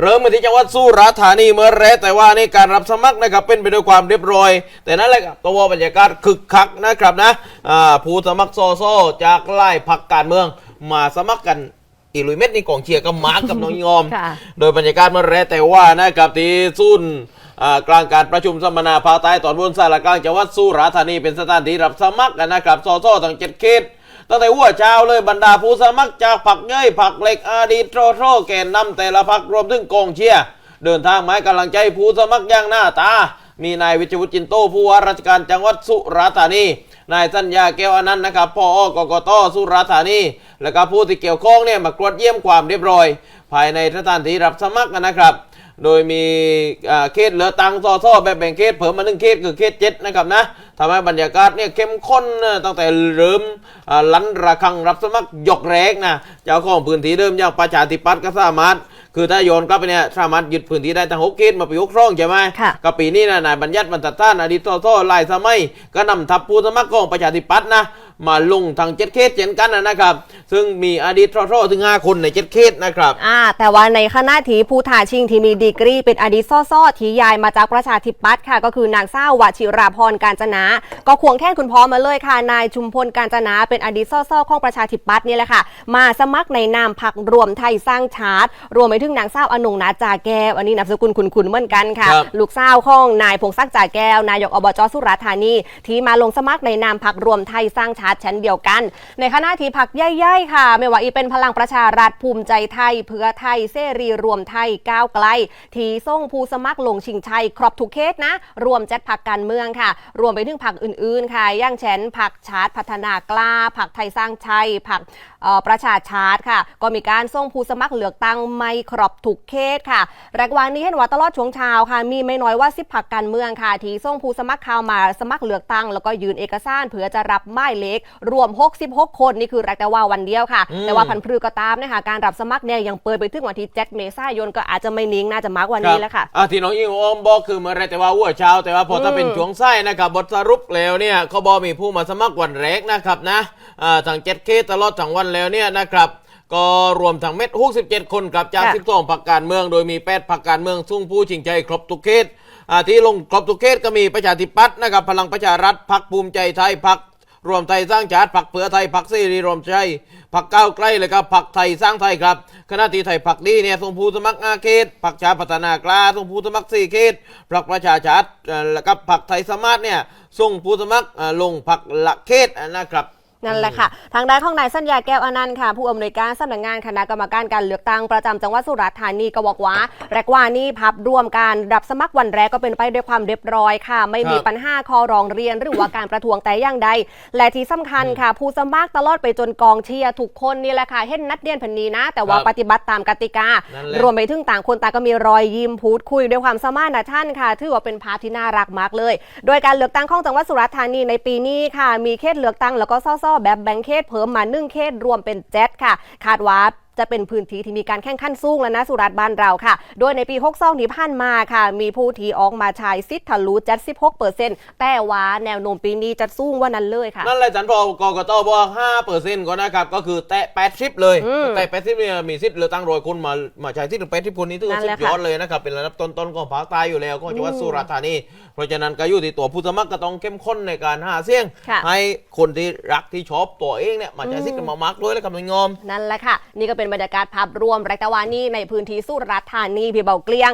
เริ่มมาที่จังหวัดสุราษฎร์ธานีเมื่อแรกแต่ว่านี่การรับสมัครนะครับเป็นไปด้วยความเรียบร้อย แต่นั่นแหละครับตัวบรรยากาศคึกคักนะครับนะอ่าผู้สมัครโซโซจากไล่พักการเมืองมาสมัครกันอีลุยเม็ดนี่กองเชียร์ก็มาร์กกับน้องยอมค่ะโดยบรรยากาศเมื่อแรกแต่ว่านะครับที่ซุนอ่ากลางการประชุมสัมมนาภาคใต้ตอนบนสารกลางจังหวัดสุราษฎร์ธานีเป็นสถานที่รับสมัครกันนะครับสอสอทั้งเจ็ดเขต ตั้งแต่หัวเช้าเลยบรรดาผู้สมัครจากผักย่อยผักเล็กอาดีโตรโทแกนนำแต่ละพักรวมถึงกองเชียร์เดินทางมากำลังใจผู้สมัครอย่างหน้าตา มีนายวิชวุฒิจินโตผู้ว่าราชการจังหวัดสุราษฎร์ธานี นายสัญญาแก้วอนันต์นะครับพอกกตสุราษฎร์ธานี และก็ผู้ที่เกี่ยวข้องเนี่ยมากรวดเยี่ยมความเรียบร้อย ภายในสถานที่รับสมัครนะครับ โดยมีเขตเหลือตังซอซอแบบแบ่งเขตเพิ่มมาหนึ่งเขตคือเขตเจ็ดนะครับนะทำให้บรรยากาศเนี่ยเข้มข้นตั้งแต่เริ่มลันระฆังรับสมัครยกแรกนะเจ้าของพื้นที่เดิมอย่างประชาธิปัตย์ก็สามารถ คือถ้าโยนกลับไปเนี่ยสามารถยึดพื้นที่ได้ทั้งหกเขตมาปีหกช่องใช่ไหมค่ะก็ปีนี้นะนายบัญญัติบรรทัดท่านอดีตสสหลายสมัยก็นำทัพผู้สมัครของประชาธิปัตย์นะมาลงทางเจ็ดเขตเช่นกันนะนะครับ ซึ่งมีอดีตสสถึงห้าคนในเจ็ดเขตนะครับอ่าแต่ว่าในคณะทีผู้ถ่าชิงที่มีดีกรี เป็นอดีตซ่อซ่อที่ยายมาจากประชาธิปัตย์ค่ะ ก็คือนางสาววชิราพรการจนา ก็ควงแค่นคุณพ่อมาเลยค่ะ นายชุมพลการจนา เป็นอดีตซ่อซ่อของประชาธิปัตย์นี่แหละค่ะ มาสมัครในนามพักรวมไทยสร้างชาติ รวมไปถึงนางสาวอนงนาจาแก้วอันนี้นามสกุลคุณคุณเหมือนกันค่ะ ครับลูกสาวของนายพงศักดิ์จ่าแก้วนายกอบจสุราษฎร์ธานี ที่มาลงสมัครในนามพักรวมไทยสร้างชาติเช่นเดียวกัน ในคณะที่พักใหญ่ๆค่ะ ไม่ว่าอีเป็นพลังประชารัฐภูมิใจไทย เพื่อไทยเสรีรวมไทยก้าวไกล ทีส่งผู้สมัครลงชิงชัยครบทุกเขตนะ รวมเจ็ดพักการเมืองค่ะ รวมไปถึงพักอื่นๆค่ะอย่างเช่นพักชาติพัฒนากล้าพักไทยสร้างชัยพักเอ่อประชาชาติค่ะ ก็มีการส่งผู้สมัครเลือกตั้งไม่ครบทุกเขตค่ะแรกวางนี้เห็นว่าตลอดช่วงเช้าค่ะ มีไม่น้อยว่าสิบพักการเมืองค่ะ ที่ส่งผู้สมัครเข้ามาสมัครเลือกตั้ง แล้วก็ยืนเอกสารเพื่อจะรับหมายเลขรวม 66 คนนี่คือแรกแต่ว่าวันเดียวค่ะอืมแต่ว่าพันธุ์พฤก็ตามนะคะการรับสมัครเนี่ยยังเปิดไปถึงวันที่7เมษายนก็อาจจะไม่นิ่งน่าจะมากกว่านี้แล้วค่ะอะที่น้องยิงโอมบอกคือเมื่อไรแต่ว่าหัวเช้า แต่ว่าพอถ้าอืมเป็นช่วงไส้นะครับบทสรุปแล้วเนี่ยเขาบอกมีผู้มาสมัครวันแรกนะครับนะอ่าทางเจ็ดเคตลอดทั้งวันแล้วเนี่ยนะครับ ก็รวมทั้งเม็ด67คนครับจากค่ะ12พรรคการเมือง โดยมี8พรรคการเมืองสุ่งผู้ชิงใจครบทุกเขตอ่าที่ลงครบทุกเขตก็มีประชาธิปัตย์นะครับพลังประชารัฐพรรคภูมิใจไทยพรรครวมไทยสร้างชาติพรรคเพื่อไทยพรรคเสรีรวมใจพรรคก้าวไกลเลยครับพรรคไทยสร้างไทยครับคณะที่ไทยพรรคดีเนี่ยส่งผู้สมัครอาเขตพรรคชาติพัฒนากล้าส่งผู้สมัครสี่เขตพรรคประชาชาติเอ่อแล้วก็พรรคไทยสามารถเนี่ยส่งผู้สมัครเอ่อลงพรรคละเขตนะครับ นั่นแหละค่ะ ทางด้านของนายสัญญาแก้วอนันต์ค่ะ ผู้อำนวยการสำนักงานคณะกรรมการการเลือกตั้งประจำจังหวัดสุราษฎร์ธานีก็บอกว่าแรกว่านี่พับรวมการรับสมัครวันแรกก็เป็นไปด้วยความเรียบร้อยค่ะ ไม่มีครับปัญหาคอร้องเรียนหรือว่าการประท้วงแต่อย่างใด และที่สำคัญค่ะ ผู้สมัครตลอดไปจนกองเชียร์ทุกคนนี่แหละค่ะเห็นนัดเรียนพันนี้นะ แต่ว่าครับปฏิบัติตามกติกานั่นแหละรวมไปถึงต่างคนต่างก็มีรอยยิ้มพูดคุยด้วยความสมานฉันท์ค่ะถือว่าเป็นภาพที่น่ารักมากเลย โดยการเลือกตั้งของจังหวัดสุราษฎร์ธานีในปีนี้ค่ะ มีเขตเลือกตั้งแล้วก็ซ่ออแบบแบ่งเขตเพิ่มมา1เขตรวมเป็นเจ็ดค่ะ คาดว่า จะเป็นพื้นที่ที่มีการแข่งขันสูงแล้วนะสุราษฎร์บ้านเราค่ะ โดยในปี 62ที่ผ่านมาค่ะ มีผู้ที่ออกมาใช้สิทธิ์ทะลุ76เปอร์เซ็นต์แต่ว่าแนวโน้มปีนี้จะสูงกว่านั้นเลยค่ะ นั่นแหละฉันบอกกกตบอกห้าเปอร์เซ็นต์ก็นะครับ ก็คือแตะแปดสิบเลย อืมแต่แปดสิบเนี่ยมีสิทธิ์เลือกตั้งร้อยคนมามาใช้สิทธิ์แปดสิบคนนี้ถือว่านั่นสุแหละดยอดค่ะเลยนะครับ เป็นระดับต้นๆของภาคใต้อยู่แล้วของจังหวัดอืมสุราษฎร์ธานี เพราะฉะนั้นก็อยู่ที่ตัวผู้สมัครก็ต้องเข้มข้นในการหาเสียง ค่ะให้คนที่รักที่ชอบตัวเองเนี่ยมาใช้สิทธิ์กันมามากด้วยแล้วกับนายงอม นั่นแหละค่ะ นี่ก็เป็นบรรยากาศภาพรวมรัตะวันนี้ในพื้นที่สุราษฎร์ธานีพี่เบาเกลียง